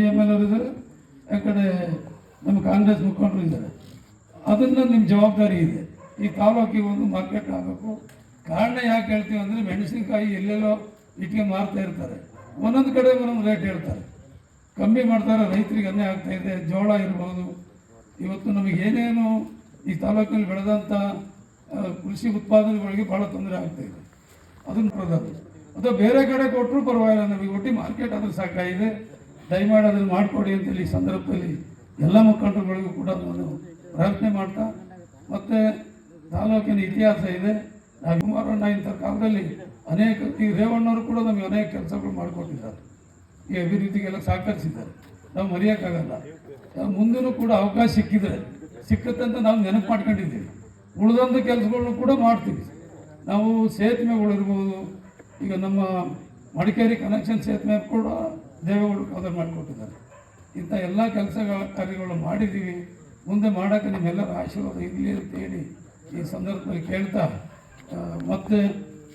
ಮಾಜಿ M L ಇದ್ದಾರೆ ಆ ಕಡೆ ನಮ್ಮ ಕಾಂಗ್ರೆಸ್ ಮುಖಂಡರು ಇದ್ದಾರೆ. ಅದನ್ನು ನಿಮ್ಮ ಜವಾಬ್ದಾರಿ ಇದೆ. ಈ ತಾಲೂಕಿಗೆ ಒಂದು ಮಾರ್ಕೆಟ್ ಆಗಬೇಕು. ಕಾರಣ ಯಾಕೆ ಹೇಳ್ತೀವಿ ಅಂದರೆ ಮೆಣಸಿನಕಾಯಿ ಎಲ್ಲೆಲ್ಲೋ ಇಟ್ಟಿಗೆ ಮಾರ್ತಾ ಇರ್ತಾರೆ. ಒಂದೊಂದು ಕಡೆ ಒಂದೊಂದು ರೇಟ್ ಹೇಳ್ತಾರೆ. ಕಮ್ಮಿ ಮಾಡ್ತಾರೆ, ರೈತರಿಗೆ ಆಗ್ತಾ ಇದೆ, ಜೋಳ ಇರ್ಬೋದು. ಇವತ್ತು ನಮಗೆ ಏನೇನು ಈ ತಾಲೂಕಿನಲ್ಲಿ ಬೆಳೆದಂಥ ಕೃಷಿ ಉತ್ಪಾದನೆಗಳಿಗೆ ಭಾಳ ತೊಂದರೆ ಆಗ್ತಾ ಇದೆ. ಅದನ್ನು ಪ್ರಧಾನ ಅಥವಾ ಬೇರೆ ಕಡೆ ಕೊಟ್ಟರು ಪರವಾಗಿಲ್ಲ, ನಮಗೆ ಒಟ್ಟಿ ಮಾರ್ಕೆಟ್ ಆದರೂ ಸಾಕಾಗಿದೆ. ದಯಮಾಡಿ ಅದನ್ನು ಮಾಡಿಕೊಡಿ ಅಂತೇಳಿ ಈ ಸಂದರ್ಭದಲ್ಲಿ ಎಲ್ಲ ಮುಖಂಡರುಗಳಿಗೂ ಕೂಡ ನಾನು ಪ್ರಾರ್ಥನೆ ಮಾಡ್ತಾ, ಮತ್ತು ತಾಲೂಕಿನ ಇತಿಹಾಸ ಇದೆ. ಕುಮಾರಣ್ಣ ಇಂಥ ಕಾಲದಲ್ಲಿ ಅನೇಕ, ಈ ರೇವಣ್ಣವರು ಕೂಡ ನಮಗೆ ಅನೇಕ ಕೆಲಸಗಳು ಮಾಡಿಕೊಟ್ಟಿದ್ದಾರೆ. ಈ ಅಭಿವೃದ್ಧಿಗೆಲ್ಲ ಸಹಕರಿಸಿದ್ದಾರೆ. ನಾವು ಮರೆಯೋಕ್ಕಾಗಲ್ಲ. ಮುಂದೂ ಕೂಡ ಅವಕಾಶ ಸಿಕ್ಕಿದ್ರೆ, ಸಿಕ್ಕತ್ತೆ ಅಂತ ನಾವು ನೆನಪು ಮಾಡ್ಕೊಂಡಿದ್ದೀವಿ. ಉಳಿದಂಥ ಕೆಲಸಗಳನ್ನು ಕೂಡ ಮಾಡ್ತೀವಿ. ನಾವು ಸೇತುವೆಗಳಿರ್ಬೋದು ಈಗ ನಮ್ಮ ಮಡಿಕೇರಿ ಕನೆಕ್ಷನ್ ಸೇತುವೆ ಕೂಡ ದೇವೇಗೌಡರು ಮೊದಲು ಮಾಡಿಕೊಟ್ಟಿದ್ದಾರೆ. ಇಂಥ ಎಲ್ಲ ಕೆಲಸಗಳ ಕಾರ್ಯಗಳು ಮಾಡಿದ್ದೀವಿ. ಮುಂದೆ ಮಾಡೋಕ್ಕೆ ನಿಮ್ಮೆಲ್ಲರ ಆಶೀರ್ವಾದ ಇರಲಿ ಅಂತ ಹೇಳಿ ಈ ಸಂದರ್ಭದಲ್ಲಿ ಕೇಳ್ತಾ ಮತ್ತೆ